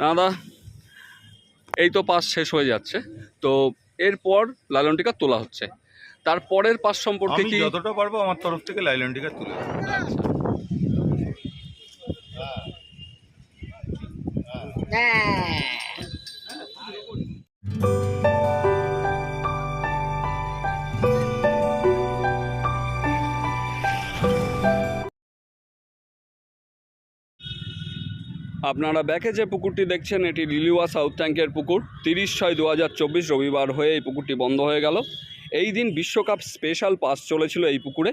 দাদা এই তো পাস শেষ হয়ে যাচ্ছে। তো এরপর লালন টিকা তোলা হচ্ছে। তারপরের পাস সম্পর্কে কি যতটা পারব আমার তরফ থেকে লাইলন টিকা তুলে দেবো। আপনারা ব্যাকে যে পুকুরটি দেখছেন, এটি লিলিওয়া সাউথ ট্যাঙ্কের পুকুর। তিরিশ ছয় দু রবিবার হয়ে এই পুকুরটি বন্ধ হয়ে গেল। এই দিন বিশ্বকাপ স্পেশাল পাস চলেছিল এই পুকুরে।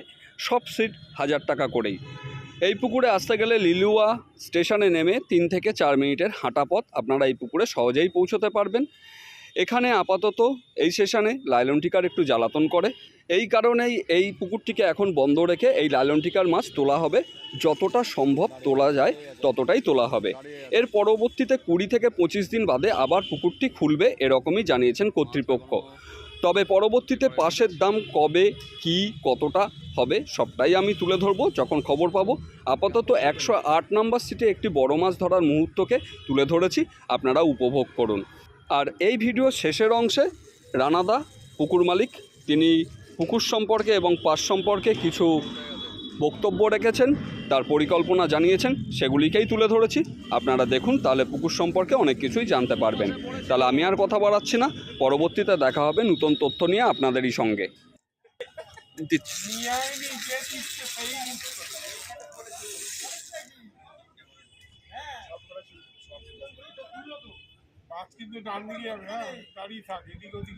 সব সিট হাজার টাকা করেই। এই পুকুরে আসতে গেলে লিলুয়া স্টেশনে নেমে তিন থেকে চার মিনিটের হাঁটা পথ আপনারা এই পুকুরে সহজেই পৌঁছতে পারবেন। এখানে আপাতত এই সেশনে লাইলন টিকার একটু জ্বালাতন করে। এই কারণেই এই পুকুরটিকে এখন বন্ধ রেখে এই লাইলন টিকার মাছ তোলা হবে। যতটা সম্ভব তোলা যায়, ততটাই তোলা হবে। এর পরবর্তীতে কুড়ি থেকে পঁচিশ দিন বাদে আবার পুকুরটি খুলবে এরকমই জানিয়েছেন কর্তৃপক্ষ। তবে পরবর্তীতে পাশের দাম কবে, কি, কতটা হবে সবটাই আমি তুলে ধরবো। যখন খবর পাবো, আপাতত একশো আট নম্বর সিটে একটি বড় মাছ ধরার মুহূর্তকে তুলে ধরেছি। আপনারা উপভোগ করুন। আর এই ভিডিও শেষের অংশে রানাদা, পুকুর মালিক, তিনি পুকুর সম্পর্কে এবং পাশ সম্পর্কে কিছু বক্তব্য রেখেছেন, তার পরিকল্পনা জানিয়েছেন, সেগুলিকেই তুলে ধরেছি। আপনারা দেখুন, তাহলে পুকুর সম্পর্কে অনেক কিছুই জানতে পারবেন। তাহলে আমি আর কথা বাড়াচ্ছি না। পরবর্তীতে দেখা হবে নতুন তথ্য নিয়ে আপনাদেরই সঙ্গে। কিন্তু ডান দিকে দাঁড়িয়ে থাক এদিক ওদিক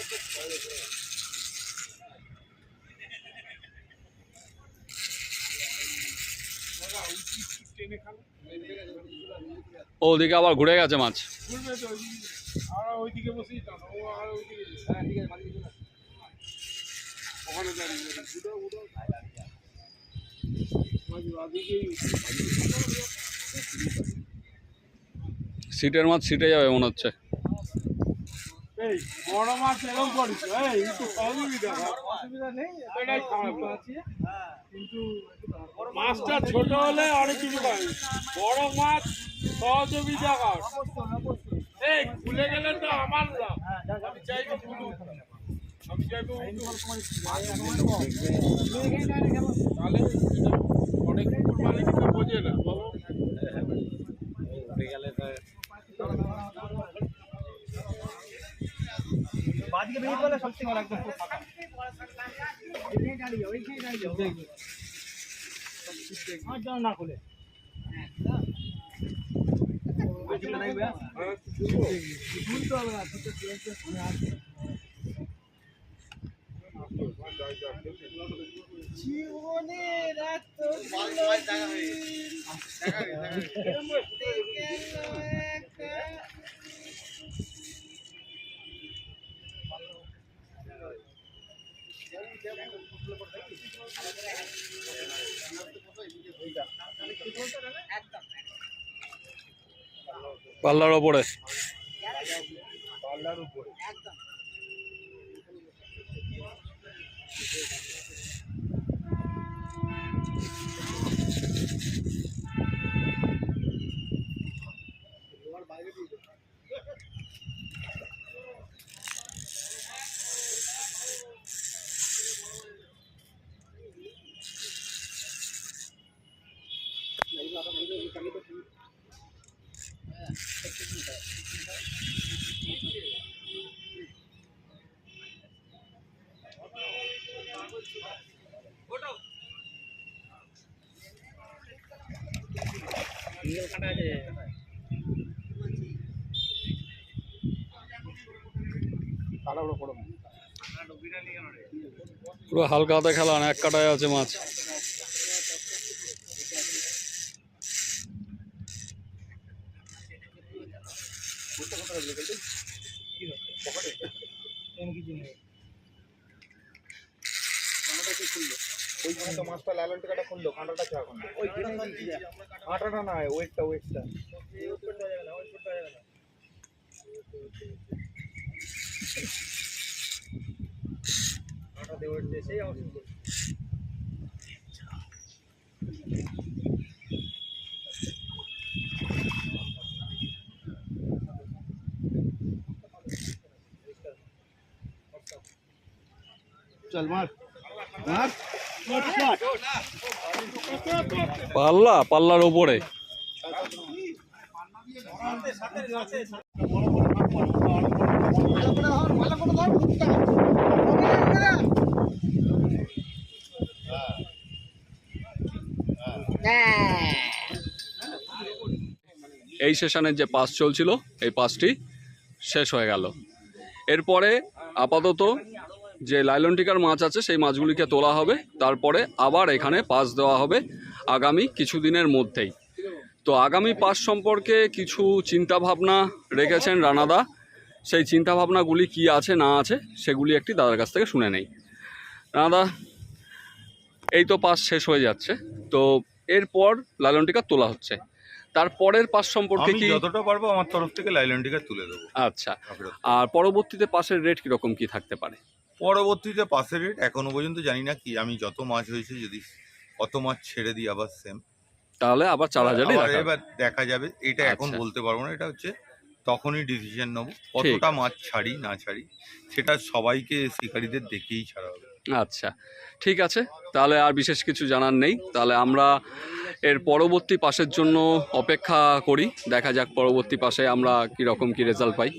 যাবে উঠো উঠো মাঝে ওদিকেই সিটের মাছ সিটে যাবে মনে হচ্ছে। এই, বড় মাছ এরকম অসুবিধা নেই কিন্তু মাছটা ছোট হলে অনেক কিছু পাবে বড় মাছ সহযোগিতা কর এই খুলে গেলে তো আমার লাভ আমি চাইব খুলুক আমি চাইব অনেক কুকুর বোঝে না। বলো। সবচেয়ে ভালো একদম পুরো ফাঁকা। ওইখানে দাঁড়িয়ে ওইখানে দাঁড়িয়ে আমার জন্য না খুলে বাদিকে লাগবে তুলতে পাল্লার ওপরে পাল্লার উপরে। একদম পুরো হালকা হাতে খেলা না এক কাটায় আছে মাছ। ওইখানে তো মাছটা লালন টাকাটা খুললো কাঁটাটা ছ এখন কাঁটাটা না ওয়েটটা ওয়েটটা চল মার মার। পাল্লা, পাল্লার ওপরে। এই সেশনের যে পাস চলছিল, এই পাসটি শেষ হয়ে গেল। এরপরে আপাতত যে লাইলন টিকার মাছ আছে সেই মাছগুলিকে তোলা হবে। তারপরে আবার এখানে পাস দেওয়া হবে আগামী কিছুদিনের মধ্যেই। তো আগামী পাস সম্পর্কে কিছু চিন্তা ভাবনা রেখেছেন রানাদা। সেই চিন্তা ভাবনাগুলি কি আছে না আছে সেগুলি একটি দাদার কাছ থেকে শুনে নেই। রানাদা এই তো পাস শেষ হয়ে যাচ্ছে। তো এরপর লাইলন টিকা তোলা হচ্ছে। তারপরের পাস সম্পর্কে কি যতটা পারব আমার তরফ থেকে লাইলন টিকা তুলে দেবো। আচ্ছা। আর পরবর্তীতে পাসের রেট কীরকম কি থাকতে পারে? পরবর্তীতে পাশের রেট এখনও পর্যন্ত জানি না কি আমি যত মাছ হয়েছে যদি অত মাছ ছেড়ে দিই আবার সেম তাহলে আবার চার হাজারই আবার এবার দেখা যাবে এটা এখন আচ্ছা। বলতে পারব না এটা হচ্ছে তখনই ডিসিশন নেব কতটা মাছ ছাড়ি না ছাড়ি সেটা সবাইকে শিকারীদের দেখেই ছাড়া হবে। আচ্ছা ঠিক আছে তাহলে আর বিশেষ কিছু জানার নেই। তাহলে আমরা এর পরবর্তী পাশের জন্য অপেক্ষা করি দেখা যাক পরবর্তী পাশে আমরা কীরকম কী রেজাল্ট পাই।